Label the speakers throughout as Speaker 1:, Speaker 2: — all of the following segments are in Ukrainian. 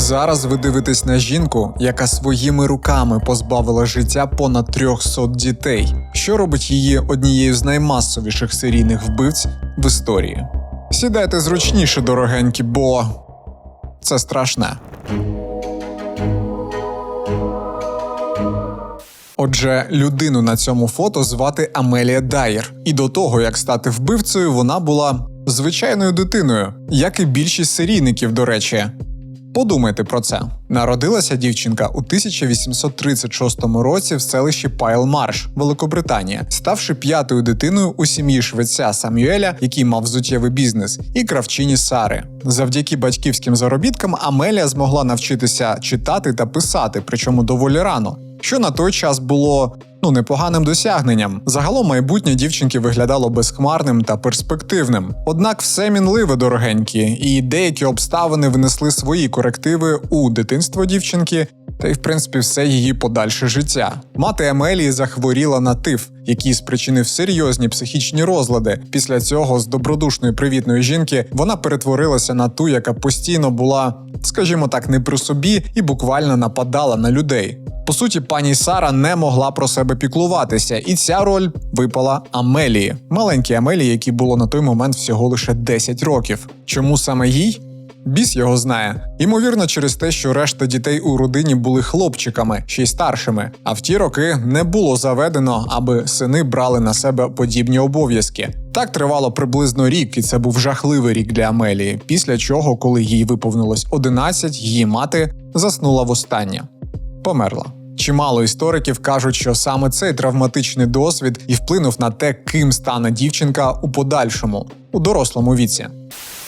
Speaker 1: Зараз ви дивитесь на жінку, яка своїми руками позбавила життя понад 300 дітей, що робить її однією з наймасовіших серійних вбивць в історії. Сідайте зручніше, дорогенькі, бо це страшне. Отже, людину на цьому фото звати Амелія Дайер, і до того як стати вбивцею, вона була звичайною дитиною, як і більшість серійників, до речі. Подумайте про це. Народилася дівчинка у 1836 році в селищі Пайлмарш, Великобританія, ставши п'ятою дитиною у сім'ї швеця Самюеля, який мав взуттєвий бізнес, і кравчині Сари. Завдяки батьківським заробіткам Амелія змогла навчитися читати та писати, причому доволі рано, що на той час було ну непоганим досягненням. Загалом майбутнє дівчинки виглядало безхмарним та перспективним. Однак все мінливе дорогенькі, і деякі обставини внесли свої корективи у дитинство дівчинки. Та й в принципі все її подальше життя. Мати Емелії захворіла на тиф, який спричинив серйозні психічні розлади. Після цього з добродушної привітної жінки вона перетворилася на ту, яка постійно була, скажімо так, не при собі і буквально нападала на людей. По суті, пані Сара не могла про себе піклуватися, і ця роль випала Амелії, маленькій Амелії, якій було на той момент всього лише 10 років. Чому саме їй? Біс його знає. Ймовірно, через те, що решта дітей у родині були хлопчиками, ще й старшими. А в ті роки не було заведено, аби сини брали на себе подібні обов'язки. Так тривало приблизно рік, і це був жахливий рік для Амелії. Після чого, коли їй виповнилось 11, її мати заснула востаннє. Померла. Чимало істориків кажуть, що саме цей травматичний досвід і вплинув на те, ким стане дівчинка у подальшому, у дорослому віці.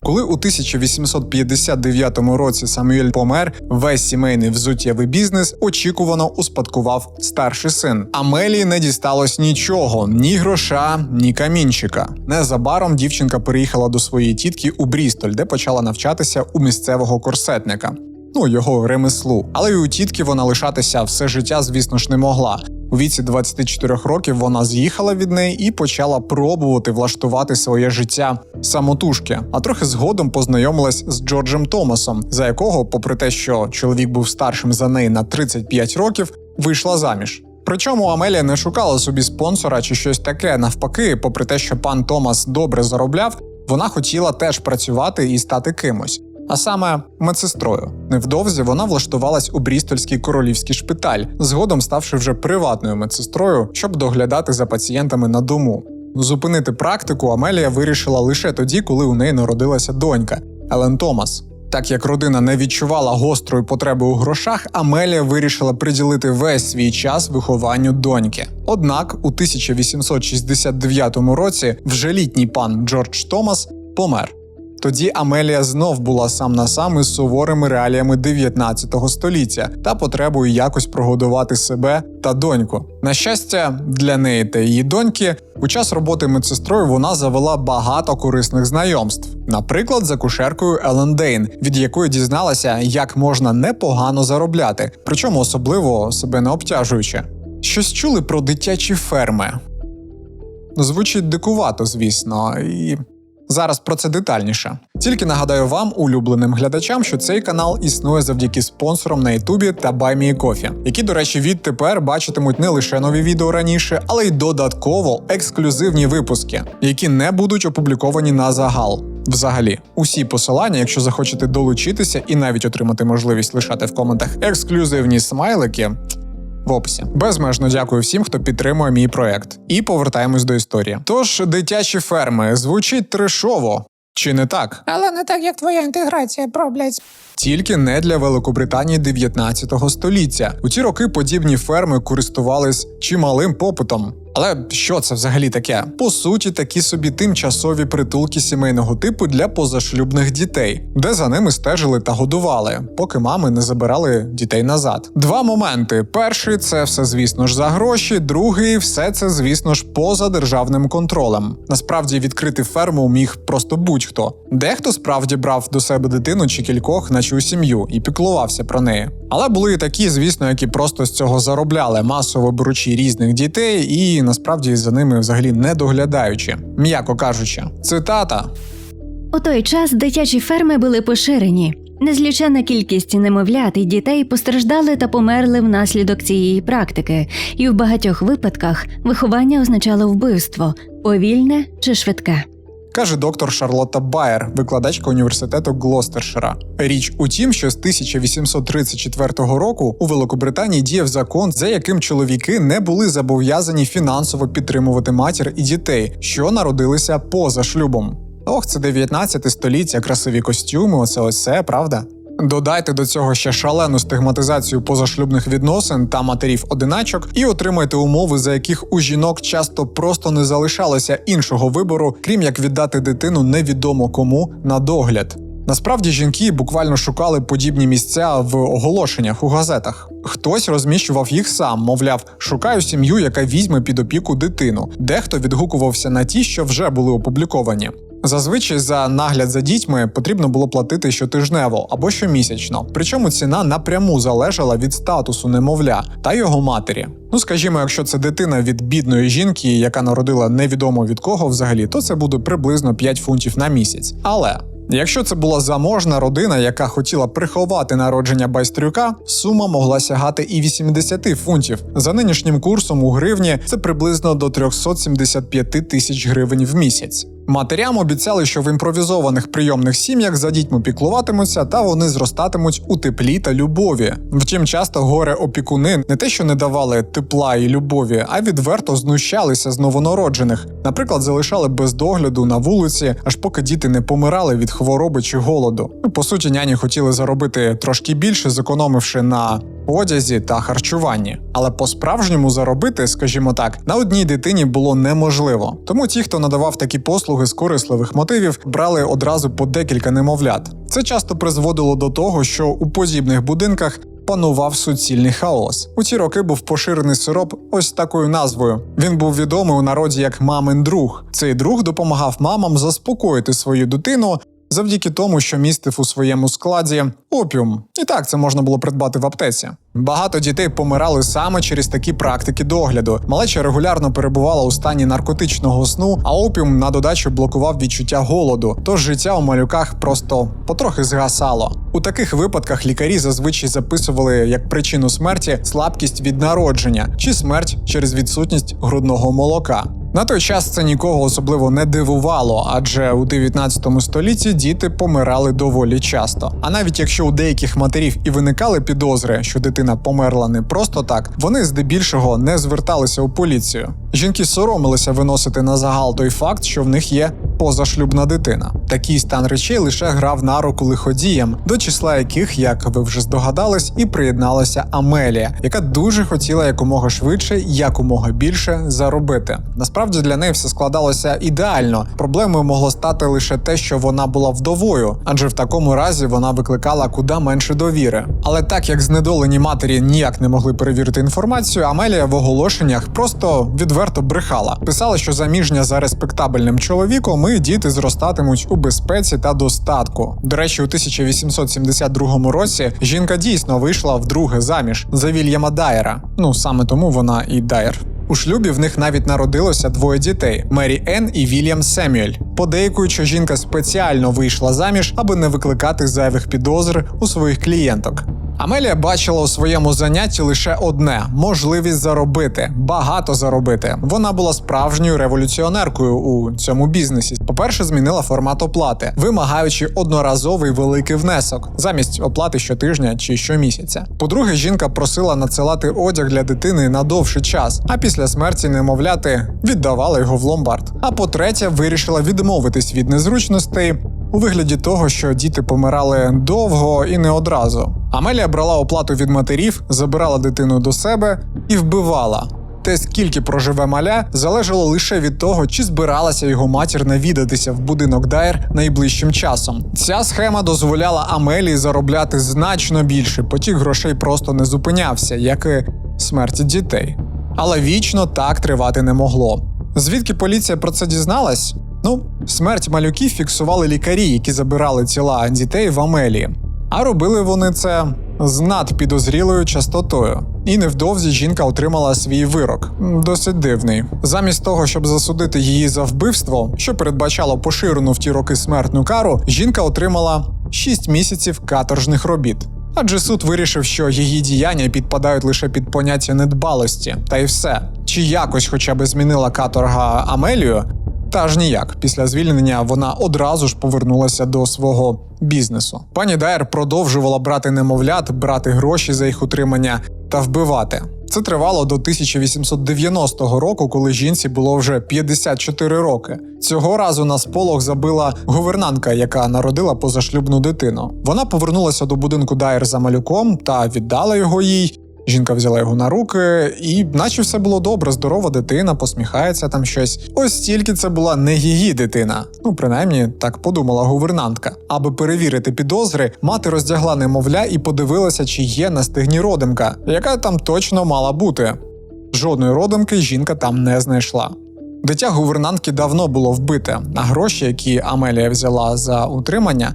Speaker 1: Коли у 1859 році Самюель помер, весь сімейний взуттєвий бізнес очікувано успадкував старший син. Амелії не дісталось нічого: ні гроша, ні камінчика. Незабаром дівчинка переїхала до своєї тітки у Брістоль, де почала навчатися у місцевого корсетника. Ну, його ремеслу. Але й у тітки вона лишатися все життя, звісно ж, не могла. У віці 24 років вона з'їхала від неї і почала пробувати влаштувати своє життя самотужки. А трохи згодом познайомилась з Джорджем Томасом, за якого, попри те, що чоловік був старшим за неї на 35 років, вийшла заміж. Причому Амелія не шукала собі спонсора чи щось таке. Навпаки, попри те, що пан Томас добре заробляв, вона хотіла теж працювати і стати кимось. А саме медсестрою. Невдовзі вона влаштувалась у Брістольський королівський шпиталь, згодом ставши вже приватною медсестрою, щоб доглядати за пацієнтами на дому. Зупинити практику Амелія вирішила лише тоді, коли у неї народилася донька Елен Томас. Так як родина не відчувала гострої потреби у грошах, Амелія вирішила приділити весь свій час вихованню доньки. Однак у 1869 році вже літній пан Джордж Томас помер. Тоді Амелія знов була сам на сам із суворими реаліями 19 століття та потребою якось прогодувати себе та доньку. На щастя, для неї та її доньки у час роботи медсестрою вона завела багато корисних знайомств, наприклад, за кушеркою Елен Дейн, від якої дізналася, як можна непогано заробляти, причому особливо себе не обтяжуючи. Щось чули про дитячі ферми. Звучить дикувато, звісно, і Зараз про це детальніше. Тільки нагадаю вам, улюбленим глядачам, що цей канал існує завдяки спонсорам на Ютубі та BuyMeACoffee, які, до речі, відтепер бачитимуть не лише нові відео раніше, але й додатково ексклюзивні випуски, які не будуть опубліковані на загал. Взагалі, усі посилання, якщо захочете долучитися і навіть отримати можливість лишати в коментах ексклюзивні смайлики. В описі безмежно дякую всім, хто підтримує мій проект. І повертаємось до історії. Тож, дитячі ферми звучить трешово, чи не так?
Speaker 2: Але не так, як твоя інтеграція, про, блядь.
Speaker 1: Тільки не для Великобританії 19 століття. У ті роки подібні ферми користувались чималим попитом. Але що це взагалі таке? По суті, такі собі тимчасові притулки сімейного типу для позашлюбних дітей, де за ними стежили та годували, поки мами не забирали дітей назад. Два моменти: перший це все, звісно ж, за гроші, другий все це, звісно ж, поза державним контролем. Насправді відкрити ферму міг просто будь-хто. Дехто справді брав до себе дитину чи кількох, наче у сім'ю, і піклувався про неї. Але були і такі, звісно, які просто з цього заробляли, масово беручи різних дітей і насправді за ними взагалі не доглядаючи, м'яко кажучи, цитата.
Speaker 3: У той час дитячі ферми були поширені. Незлічена кількість немовлят і дітей постраждали та померли внаслідок цієї практики, і в багатьох випадках виховання означало вбивство повільне чи швидке.
Speaker 1: Каже доктор Шарлотта Байер, викладачка університету Глостершира. Річ у тім, що з 1834 року у Великобританії діяв закон, за яким чоловіки не були зобов'язані фінансово підтримувати матір і дітей, що народилися поза шлюбом. Ох, це 19 століття, красиві костюми, оце ось все, правда? Додайте до цього ще шалену стигматизацію позашлюбних відносин та матерів-одиначок, і отримайте умови, за яких у жінок часто просто не залишалося іншого вибору, крім як віддати дитину невідомо кому на догляд. Насправді жінки буквально шукали подібні місця в оголошеннях у газетах. Хтось розміщував їх сам, мовляв, шукаю сім'ю, яка візьме під опіку дитину. Дехто відгукувався на ті, що вже були опубліковані. Зазвичай за нагляд за дітьми потрібно було платити щотижнево або щомісячно. Причому ціна напряму залежала від статусу немовля та його матері. Ну скажімо, якщо це дитина від бідної жінки, яка народила невідомо від кого взагалі, то це буде приблизно 5 фунтів на місяць. Але Якщо це була заможна родина, яка хотіла приховати народження байстрюка, сума могла сягати і 80 фунтів. За нинішнім курсом у гривні це приблизно до 375 тисяч гривень в місяць. Матерям обіцяли, що в імпровізованих прийомних сім'ях за дітьми піклуватимуться та вони зростатимуть у теплі та любові. Втім, часто горе опікуни не те, що не давали тепла і любові, а відверто знущалися з новонароджених. Наприклад, залишали без догляду на вулиці, аж поки діти не помирали від хвороби чи голоду. Ну, по суті, няні хотіли заробити трошки більше, зекономивши на одязі та харчуванні. Але по-справжньому заробити, скажімо так, на одній дитині було неможливо. Тому ті, хто надавав такі послуги з корисливих мотивів, брали одразу по декілька немовлят. Це часто призводило до того, що у подібних будинках панував суцільний хаос. У ці роки був поширений сироп ось такою назвою. Він був відомий у народі як мамин друг. Цей друг допомагав мамам заспокоїти свою дитину. Завдяки тому, що містив у своєму складі опіум, і так це можна було придбати в аптеці. Багато дітей помирали саме через такі практики догляду. Малеча регулярно перебувала у стані наркотичного сну, а опіум на додачу блокував відчуття голоду. Тож життя у малюках просто потрохи згасало. У таких випадках лікарі зазвичай записували як причину смерті слабкість від народження чи смерть через відсутність грудного молока. На той час це нікого особливо не дивувало, адже у 19 столітті діти помирали доволі часто. А навіть якщо у деяких матерів і виникали підозри, що дитина померла не просто так, вони здебільшого не зверталися у поліцію. Жінки соромилися виносити на загал той факт, що в них є позашлюбна дитина. Такий стан речей лише грав на руку лиходіям, до числа яких, як ви вже здогадались, і приєдналася Амелія, яка дуже хотіла якомога швидше, якомога більше заробити. Насправді для неї все складалося ідеально. Проблемою могло стати лише те, що вона була вдовою, адже в такому разі вона викликала куди менше довіри. Але так як знедолені матері ніяк не могли перевірити інформацію, Амелія в оголошеннях просто відверто брехала. Писала, що заміжня за респектабельним чоловіком і діти зростатимуть у безпеці та достатку. До речі, у 1872 році жінка дійсно вийшла вдруге заміж за Вільяма Дайера. Ну саме тому вона і Дайер. У шлюбі в них навіть народилося двоє дітей: Мері Енн і Вільям Семюель. Подейкують, жінка спеціально вийшла заміж, аби не викликати зайвих підозр у своїх клієнток. Амелія бачила у своєму занятті лише одне можливість заробити, багато заробити. Вона була справжньою революціонеркою у цьому бізнесі. По-перше, змінила формат оплати, вимагаючи одноразовий великий внесок замість оплати щотижня чи щомісяця. По-друге, жінка просила надсилати одяг для дитини на довший час, а після смерті немовляти віддавала його в ломбард. А по-третє, вирішила відмовитись від незручностей у вигляді того, що діти помирали довго і не одразу. Амелія брала оплату від матерів, забирала дитину до себе і вбивала. Те, скільки проживе маля, залежало лише від того, чи збиралася його матір навідатися в будинок Дайер найближчим часом. Ця схема дозволяла Амелії заробляти значно більше, потік грошей просто не зупинявся, як і смерті дітей. Але вічно так тривати не могло. Звідки поліція про це дізналась? Ну, смерть малюків фіксували лікарі, які забирали тіла дітей в Амелії. А робили вони це з надпідозрілою частотою. І невдовзі жінка отримала свій вирок. Досить дивний. Замість того, щоб засудити її за вбивство, що передбачало поширену в ті роки смертну кару, жінка отримала 6 місяців каторжних робіт. Адже суд вирішив, що її діяння підпадають лише під поняття недбалості, та й все. Чи якось хоча б змінила каторга Амелію? Та ж ніяк. Після звільнення вона одразу ж повернулася до свого бізнесу. Пані Дайер продовжувала брати немовлят, брати гроші за їх утримання та вбивати. Це тривало до 1890 року, коли жінці було вже 54 роки. Цього разу на сполох забила гувернантка, яка народила позашлюбну дитину. Вона повернулася до будинку Дайер за малюком та віддала його їй. Жінка взяла його на руки, і наче все було добре, здорова дитина, посміхається там щось. Ось тільки це була не її дитина. Ну, принаймні, так подумала гувернантка. Аби перевірити підозри, мати роздягла немовля і подивилася, чи є на стегні родимка, яка там точно мала бути. Жодної родимки жінка там не знайшла. Дитя гувернантки давно було вбите, а гроші, які Амелія взяла за утримання,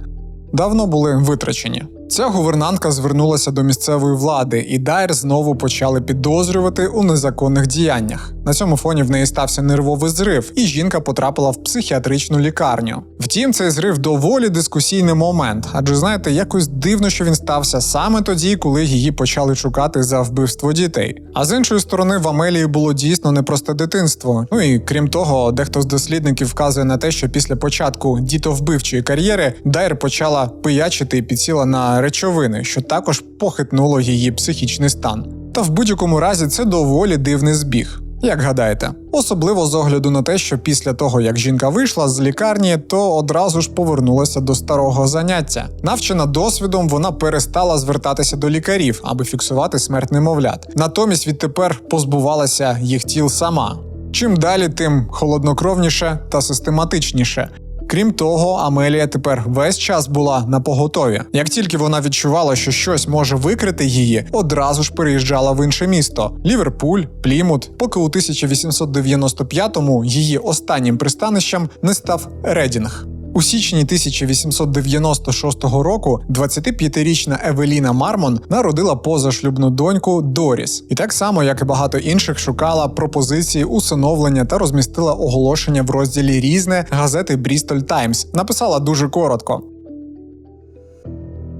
Speaker 1: давно були витрачені. Ця гувернантка звернулася до місцевої влади, і Дайр знову почали підозрювати у незаконних діяннях. На цьому фоні в неї стався нервовий зрив, і жінка потрапила в психіатричну лікарню. Втім, цей зрив доволі дискусійний момент, адже знаєте, якось дивно, що він стався саме тоді, коли її почали шукати за вбивство дітей. А з іншої сторони, в Амелії було дійсно непросте дитинство. Ну і крім того, дехто з дослідників вказує на те, що після початку дітовбивчої кар'єри Дайр почала пиячити і підсіла речовини, що також похитнуло її психічний стан. Та в будь-якому разі це доволі дивний збіг. Як гадаєте, особливо з огляду на те, що після того, як жінка вийшла з лікарні, то одразу ж повернулася до старого заняття. Навчена досвідом, вона перестала звертатися до лікарів, аби фіксувати смерть немовлят. Натомість відтепер позбувалася їх тіл сама. Чим далі, тим холоднокровніше та систематичніше. Крім того, Амелія тепер весь час була на поготові. Як тільки вона відчувала, що щось може викрити її, одразу ж переїжджала в інше місто Ліверпуль, Плімут, поки у 1895-му її останнім пристанищем не став Редінг. У січні 1896 року 25-річна Евеліна Мармон народила позашлюбну доньку Доріс, і так само, як і багато інших, шукала пропозиції усиновлення та розмістила оголошення в розділі Різне газети Брістоль Таймс. Написала дуже коротко.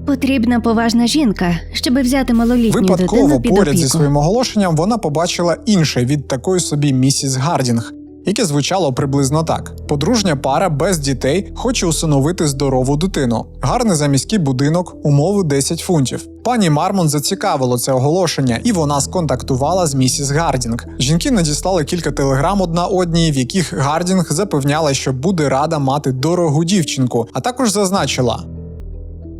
Speaker 3: Потрібна поважна жінка, щоб взяти малолітню
Speaker 1: Випадково
Speaker 3: дитину під
Speaker 1: поряд зі своїм оголошенням вона побачила інше від такої собі місіс Гардінг, яке звучало приблизно так: подружня пара без дітей хоче усиновити здорову дитину. Гарний заміський будинок, умови 10 фунтів. Пані Мармон зацікавило це оголошення, і вона сконтактувала з місіс Гардінг. Жінки надіслали кілька телеграм одна одній, в яких Гардінг запевняла, що буде рада мати дорогу дівчинку, а також зазначила.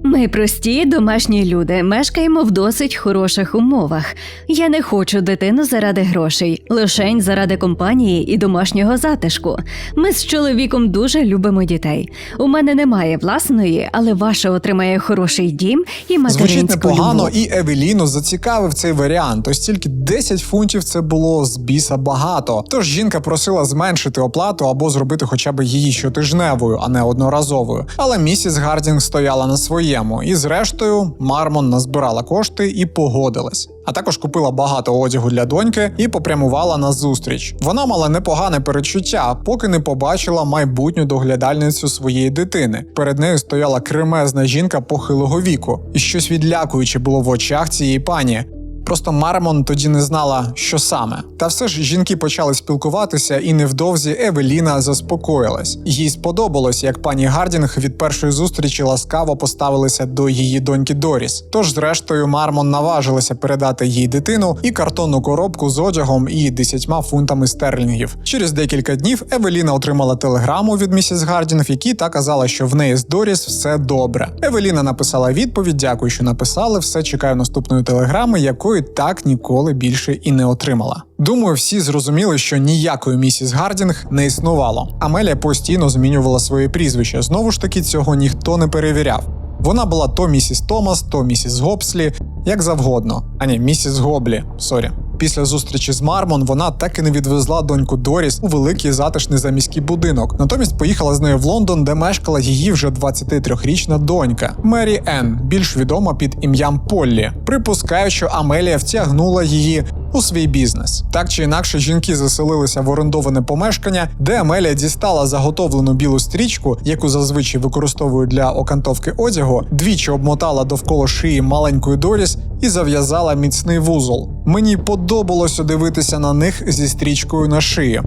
Speaker 3: Ми прості домашні люди, мешкаємо в досить хороших умовах. Я не хочу дитину заради грошей, лишень заради компанії і домашнього затишку. Ми з чоловіком дуже любимо дітей. У мене немає власної, але ваша отримає хороший дім і материнську
Speaker 1: Звучить непогано,
Speaker 3: любов.
Speaker 1: і Евеліну зацікавив цей варіант. Ось тільки 10 фунтів це було з біса багато. Тож жінка просила зменшити оплату або зробити хоча б її щотижневою, а не одноразовою. Але місіс Гардінг стояла на своєму, і зрештою Мармон назбирала кошти і погодилась. А також купила багато одягу для доньки і попрямувала на зустріч. Вона мала непогане передчуття, поки не побачила майбутню доглядальницю своєї дитини. Перед нею стояла кремезна жінка похилого віку, і щось відлякуюче було в очах цієї пані. Просто Мармон тоді не знала, що саме. Та все ж жінки почали спілкуватися, і невдовзі Евеліна заспокоїлась. Їй сподобалось, як пані Гардінг від першої зустрічі ласкаво поставилися до її доньки Доріс. Тож, зрештою, Мармон наважилася передати їй дитину і картонну коробку з одягом і 10 фунтами стерлінгів. Через декілька днів Евеліна отримала телеграму від місіс Гардінг, в якій та казала, що в неї з Доріс все добре. Евеліна написала відповідь: дякую, що написали. Все чекаю наступної телеграми, якої так ніколи більше і не отримала. Думаю, всі зрозуміли, що ніякої місіс Гардінг не існувало. Амелія постійно змінювала своє прізвище. Знову ж таки, цього ніхто не перевіряв. Вона була то місіс Томас, то місіс Гопслі, як завгодно. А ні, місіс Гоблі, сорі. Після зустрічі з Мармон вона так і не відвезла доньку Доріс у великий затишний заміський будинок. Натомість поїхала з нею в Лондон, де мешкала її вже 23-річна донька Мері Енн, більш відома під ім'ям Поллі. Припускаю, що Амелія втягнула її у свій бізнес. Так чи інакше, жінки заселилися в орендоване помешкання, де Амелія дістала заготовлену білу стрічку, яку зазвичай використовують для окантовки одягу, двічі обмотала довкола шиї маленької Доріс і зав'язала міцний вузол. Мені подобалося дивитися на них зі стрічкою на шиї.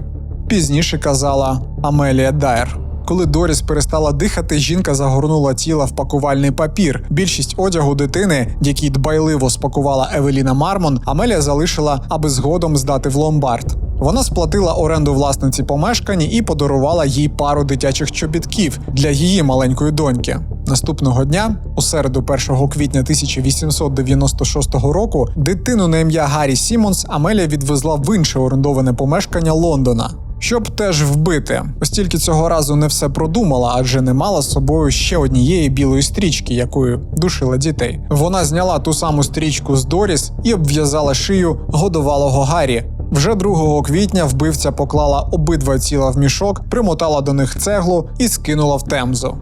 Speaker 1: Пізніше казала Амелія Дайер. Коли Доріс перестала дихати, жінка загорнула тіло в пакувальний папір. Більшість одягу дитини, який дбайливо спакувала Евеліна Мармон, Амелія залишила, аби згодом здати в ломбард. Вона сплатила оренду власниці помешкання і подарувала їй пару дитячих чобітків для її маленької доньки. Наступного дня, у середу 1 квітня 1896 року, дитину на ім'я Гаррі Сімонс Амелія відвезла в інше орендоване помешкання Лондона. Щоб теж вбити, оскільки цього разу не все продумала, адже не мала з собою ще однієї білої стрічки, якою душила дітей. Вона зняла ту саму стрічку з Доріс і обв'язала шию годувалого Гаррі. Вже 2 квітня вбивця поклала обидва тіла в мішок, примотала до них цеглу і скинула в темзу.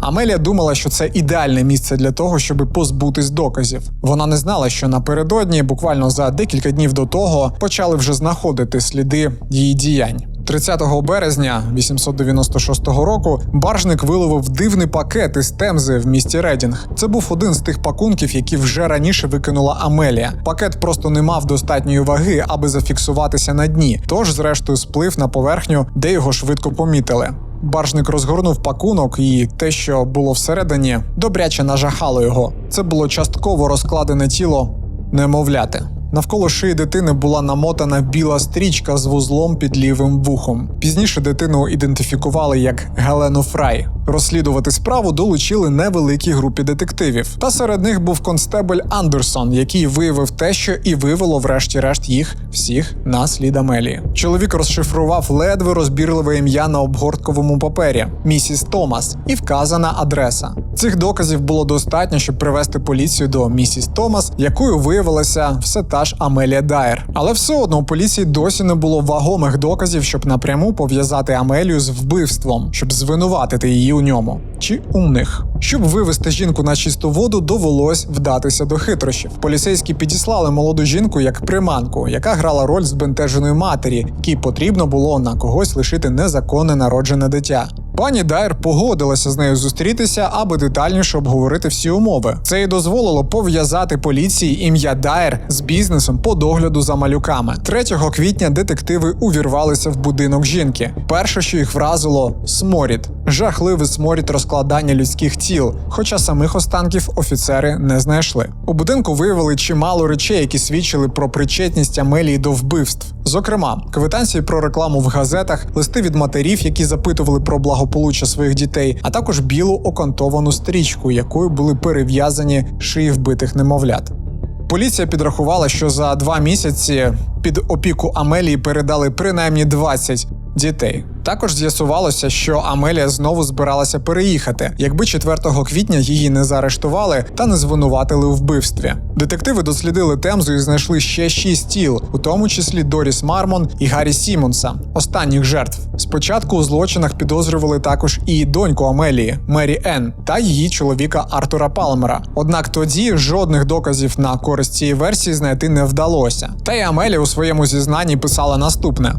Speaker 1: Амелія думала, що це ідеальне місце для того, щоб позбутись доказів. Вона не знала, що напередодні, буквально за декілька днів до того, почали вже знаходити сліди її діянь. 30 березня 896 року баржник виловив дивний пакет із темзи в місті Редінг. Це був один з тих пакунків, які вже раніше викинула Амелія. Пакет просто не мав достатньої ваги, аби зафіксуватися на дні, тож, зрештою, сплив на поверхню, де його швидко помітили. Баржник розгорнув пакунок, і те, що було всередині, добряче нажахало його. Це було частково розкладене тіло немовляти. Навколо шиї дитини була намотана біла стрічка з вузлом під лівим вухом. Пізніше дитину ідентифікували як Гелену Фрай. Розслідувати справу долучили невеликій групі детективів. Та серед них був констебель Андерсон, який виявив те, що і вивело врешті-решт їх всіх на слід Амелії. Чоловік розшифрував ледве розбірливе ім'я на обгортковому папері місіс Томас і вказана адреса. Цих доказів було достатньо, щоб привести поліцію до місіс Томас, якою виявилася все та ж Амелія Дайер. Але все одно у поліції досі не було вагомих доказів, щоб напряму пов'язати Амелію з вбивством, щоб звинуватити її у ньому чи у них. Щоб вивести жінку на чисту воду, довелось вдатися до хитрощів. Поліцейські підіслали молоду жінку як приманку, яка грала роль збентеженої матері, якій потрібно було на когось лишити незаконне народжене дитя. Пані Дайер погодилася з нею зустрітися, аби детальніше обговорити всі умови. Це й дозволило пов'язати поліції ім'я Дайер з бізнесом по догляду за малюками. 3 квітня детективи увірвалися в будинок жінки. Перше, що їх вразило сморід. Жахливий сморід розкладання людських тіл, хоча самих останків офіцери не знайшли. У будинку виявили чимало речей, які свідчили про причетність Амелії до вбивств. Зокрема, квитанції про рекламу в газетах, листи від матерів, які запитували про благополуччя своїх дітей, а також білу окантовану стрічку, якою були перев'язані шиї вбитих немовлят. Поліція підрахувала, що за два місяці під опіку Амелії передали принаймні 20 дітей. Також з'ясувалося, що Амелія знову збиралася переїхати, якби 4 квітня її не заарештували та не звинуватили у вбивстві. Детективи дослідили Темзу і знайшли ще шість тіл, у тому числі Доріс Мармон і Гаррі Сімонса, останніх жертв. Спочатку у злочинах підозрювали також і доньку Амелії Мері Енн та її чоловіка Артура Палмера. Однак тоді жодних доказів на користь цієї версії знайти не вдалося. Та й Амелія у своєму зізнанні писала наступне: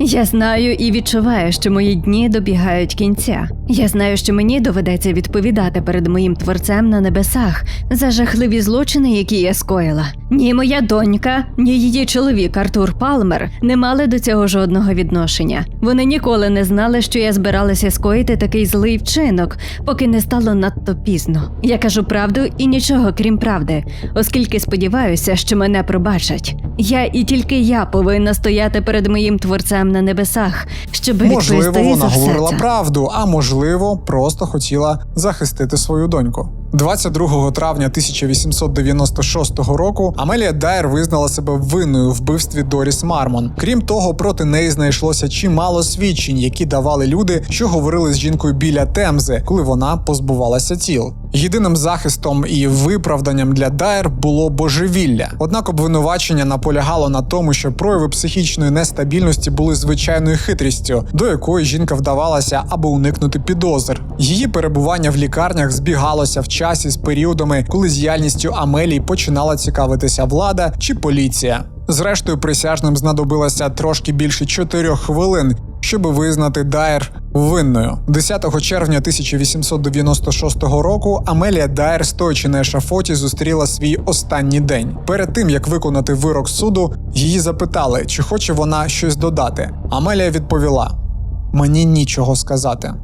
Speaker 3: Я знаю і відчуваю, що мої дні добігають кінця. Я знаю, що мені доведеться відповідати перед моїм творцем на небесах за жахливі злочини, які я скоїла. Ні моя донька, ні її чоловік Артур Палмер не мали до цього жодного відношення. Вони ніколи не знали, що я збиралася скоїти такий злий вчинок, поки не стало надто пізно. Я кажу правду і нічого крім правди, оскільки сподіваюся, що мене пробачать. Я і тільки я повинна стояти перед моїм творцем на небесах, щоб
Speaker 1: можливо,
Speaker 3: відповісти
Speaker 1: вона
Speaker 3: за все
Speaker 1: говорила
Speaker 3: це.
Speaker 1: правду, а можливо, просто хотіла захистити свою доньку. 22 травня 1896 року Амелія Дайер визнала себе винною в вбивстві Доріс Мармон. Крім того, проти неї знайшлося чимало свідчень, які давали люди, що говорили з жінкою біля Темзи, коли вона позбувалася тіл. Єдиним захистом і виправданням для Дайер було божевілля. Однак обвинувачення наполягало на тому, що прояви психічної нестабільності були звичайною хитрістю, до якої жінка вдавалася, аби уникнути підозр. Її перебування в лікарнях збігалося в часі з періодами, коли з діяльністю Амелії починала цікавитися влада чи поліція. Зрештою, присяжним знадобилося трошки більше чотирьох хвилин, щоб визнати Дайер винною. 10 червня 1896 року Амелія Дайер, стоячи на ешафоті, зустріла свій останній день. Перед тим як виконати вирок суду, її запитали, чи хоче вона щось додати. Амелія відповіла: Мені нічого сказати.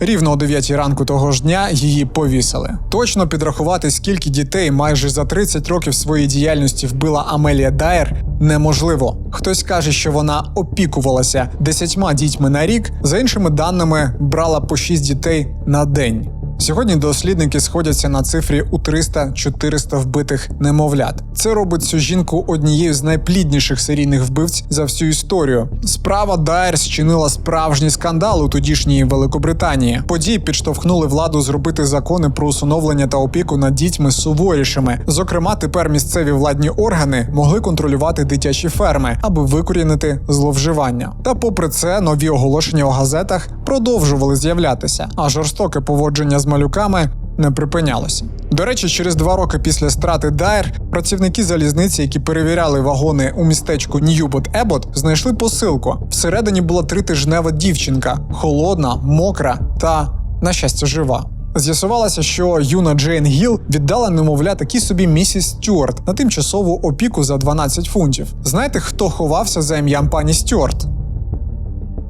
Speaker 1: Рівно о 9 ранку того ж дня її повісили. Точно підрахувати, скільки дітей майже за 30 років своєї діяльності вбила Амелія Дайер, неможливо. Хтось каже, що вона опікувалася 10 дітьми на рік, за іншими даними, брала по 6 дітей на день. Сьогодні дослідники сходяться на цифрі у 300-400 вбитих немовлят. Це робить цю жінку однією з найплідніших серійних вбивць за всю історію. Справа Дайер зчинила справжній скандал у тодішній Великобританії. Події підштовхнули владу зробити закони про усиновлення та опіку над дітьми суворішими. Зокрема, тепер місцеві владні органи могли контролювати дитячі ферми, аби викорінити зловживання. Та, попри це, нові оголошення у газетах продовжували з'являтися, а жорстоке поводження з малюками не припинялося. До речі, через два роки після страти Дайер працівники залізниці, які перевіряли вагони у містечку Ньюбот Ебот, знайшли посилку. Всередині була тритижнева дівчинка, холодна, мокра та, на щастя, жива. З'ясувалося, що юна Джейн Гіл віддала немовля такій собі місіс Стюарт на тимчасову опіку за 12 фунтів. Знаєте, хто ховався за ім'ям пані Стюарт?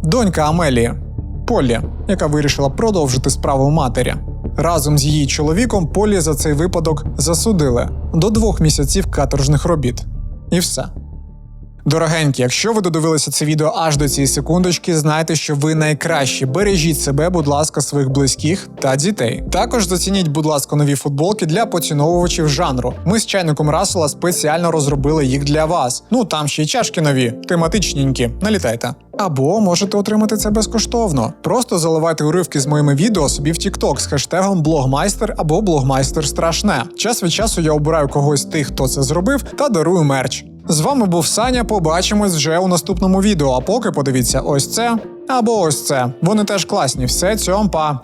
Speaker 1: Донька Амелії Полі, яка вирішила продовжити справу матері. Разом з її чоловіком Полі за цей випадок засудили до двох місяців каторжних робіт. І все. Дорогенькі, якщо ви додивилися це відео аж до цієї секундочки, знайте, що ви найкращі. Бережіть себе, будь ласка, своїх близьких та дітей. Також зацініть, будь ласка, нові футболки для поціновувачів жанру. Ми з чайником Расела спеціально розробили їх для вас. Ну там ще й чашки нові, тематичненькі. Налітайте. Або можете отримати це безкоштовно. Просто заливайте уривки з моїми відео собі в TikTok з хештегом блогмайстер або блогмайстер страшне. Час від часу я обираю когось з тих, хто це зробив, та дарую мерч. З вами був Саня. Побачимось вже у наступному відео. А поки подивіться ось це або ось це. Вони теж класні. Все цьом па.